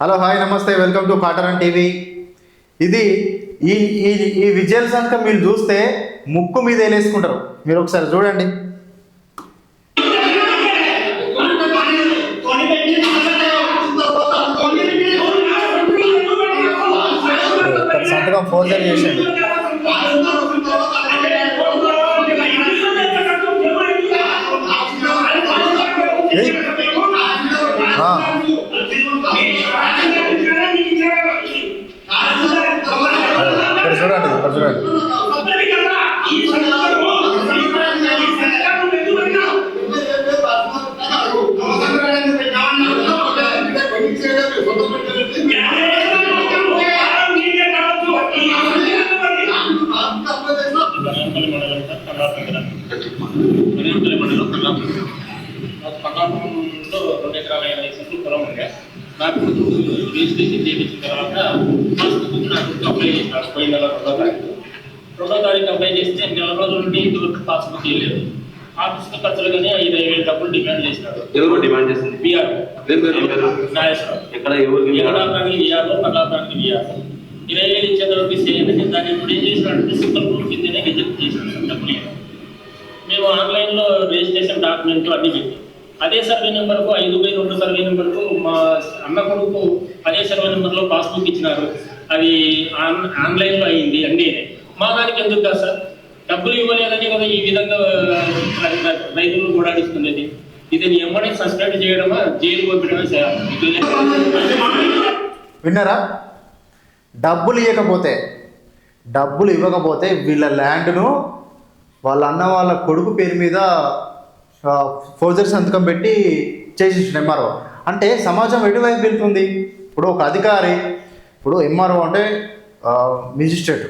Hello hi నమస్తే welcome to కాటరన్ TV. ఇది ఈ ఈ ఈ విజయాలు కనుక మీరు చూస్తే ముక్కు మీద వేలేసుకుంటారు మీరు ఒకసారి చూడండి. ఇక్కడ సంతకం ఫోర్జరీ చేసాడు చూడండి ఇక్కడ చూడండి పన్నాపంలో రెండు ఎకరాల యాభై సెంట్లు పొలం ఉండే నాకు రిజిస్ట్రేషన్ చేయించిన తర్వాత ఫస్ట్ బుక్ నాకు అప్లై చేసినాడు పోయిన నెల రెండో తారీఖు రెండో తారీఖు అప్లై చేస్తే నెల రోజుల నుండి ఇంతవరకు పాస్బుక్ ఇవ్వలేదు ఆఫీస్కి ఖర్చులు కానీ ఐదు ఐదు వేలు డబ్బులు డిమాండ్ చేసినాడు ఎవరు డిమాండ్ చేసింది? బీఆర్? నాగేశ్వరరావు. ఎక్కడ? ఎకరాకానికి బీఆర్లో పన్నాపానికి బీఆర్ ఇరవై వేలు ఇచ్చే తర్వాత చేయండి దాన్ని ఇప్పుడు ఏం చేసినాడంటే సింపుల్ ప్రూఫ్ కిందనే రిజెక్ట్ చేసినాడు డబ్బులు. మేము ఆన్లైన్లో రిజిస్ట్రేషన్ డాక్యుమెంట్లు అన్ని పెట్టి. అదే సర్వే నెంబర్కు ఐదు బై రెండు సర్వే నెంబర్కు మా అన్న కొడుకు అదే సర్వే నెంబర్లో పాస్బుక్ ఇచ్చినారు. అది ఆన్ ఆన్లైన్లో అయింది అన్నీ. మా దానికి ఎందుకు కాదు సార్? డబ్బులు ఇవ్వలేదని కదా ఈ విధంగా అది రైతులు కూడా అడుగుతున్నది. ఇది నీ ఎమ్మడి సస్పెండ్ చేయడమా జైలు పంపించడమా సార్ విన్నారా? డబ్బులు ఇవ్వకపోతే డబ్బులు ఇవ్వకపోతే వీళ్ళ ల్యాండ్ను వాళ్ళ అన్న వాళ్ళ కొడుకు పేరు మీద ఫోర్జరీ సంతకం పెట్టి చేసేసిన ఎంఆర్ఓ. అంటే సమాజం ఎటువైపు వెళ్తుంది? ఇప్పుడు ఒక అధికారి ఇప్పుడు ఎంఆర్ఓ అంటే మిజిస్ట్రేట్.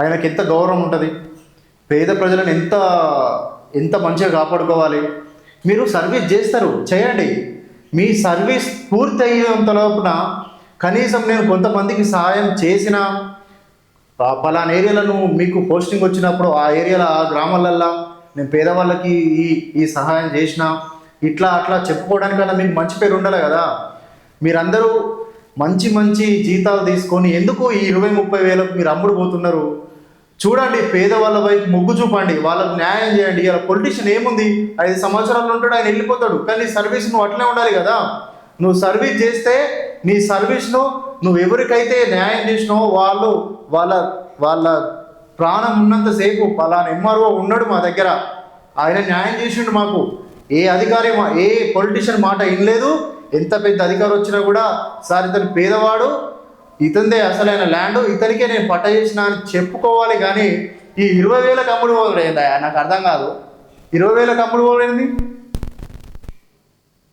ఆయనకి ఎంత గౌరవం ఉంటుంది? పేద ప్రజలను ఎంత ఎంత మంచిగా కాపాడుకోవాలి? మీరు సర్వీస్ చేస్తారు చేయండి. మీ సర్వీస్ పూర్తి అయ్యేంతలోపున కనీసం నేను కొంతమందికి సహాయం చేసిన పలానా ఏరియాలను మీకు పోస్టింగ్ వచ్చినప్పుడు ఆ ఏరియాలో ఆ గ్రామాలల్లో నేను పేదవాళ్ళకి ఈ ఈ సహాయం చేసిన ఇట్లా అట్లా చెప్పుకోవడానికన్నా మీకు మంచి పేరు ఉండాలి కదా? మీరందరూ మంచి మంచి జీతాలు తీసుకొని ఎందుకు ఈ ఇరవై ముప్పై వేలకు మీరు అమ్ముడు పోతున్నారు? చూడండి పేదవాళ్ళ వైపు మొగ్గు చూపండి వాళ్ళకు న్యాయం చేయండి. ఇలా పొలిటీషియన్ ఏముంది? ఐదు సంవత్సరాలు ఉంటాడు ఆయన వెళ్ళిపోతాడు. కానీ సర్వీస్ నువ్వు అట్లే ఉండాలి కదా? నువ్వు సర్వీస్ చేస్తే నీ సర్వీస్ను నువ్వు ఎవరికైతే న్యాయం చేసినావో వాళ్ళు వాళ్ళ వాళ్ళ ప్రాణం ఉన్నంతసేపు పలానా ఎంఆర్ఓ ఉన్నాడు మా దగ్గర. ఆయన న్యాయం చేసిండు మాకు. ఏ అధికారి మా- ఏ పొలిటీషియన్ మాట వినలేదు. ఎంత పెద్ద అధికారం వచ్చినా కూడా సార్ ఇతను పేదవాడు ఇతందే అసలైన ల్యాండ్ ఇతనికే నేను పట్ట చేసిన అని చెప్పుకోవాలి కానీ ఈ ఇరవై వేల కమ్ముడు పోవడం నాకు అర్థం కాదు. ఇరవై వేల కమ్ముడు పోవడం